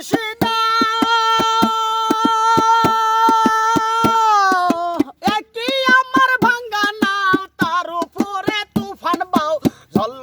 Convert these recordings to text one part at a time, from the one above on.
মুর্শিদা একই আমার ভাঙ্গা নাও তার উপরে তুফান বাও। ঝল্ল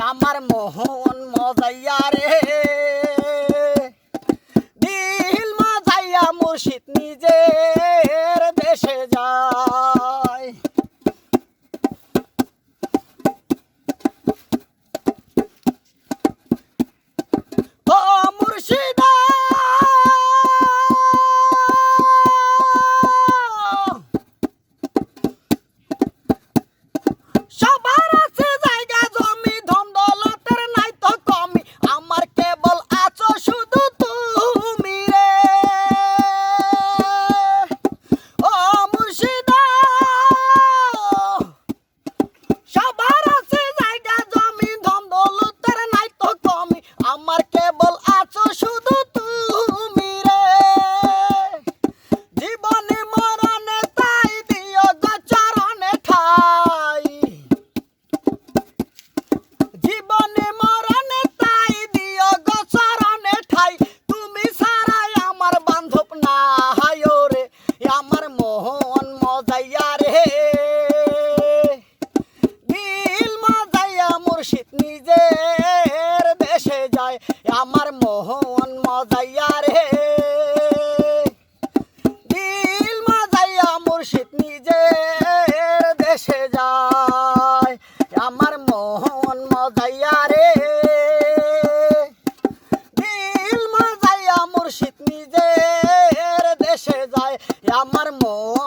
আমার মোহন মজাইয়া নিজের দেশে যায়, আমার মোহন মজাইয়া রে। দিল মজাইয়া মুর্শিদ নিজের দেশে যায়, আমার মোহন মজাইয়া রে। দিল মজাইয়া মুর্শিদ নিজের দেশে যায়, আমার মোহন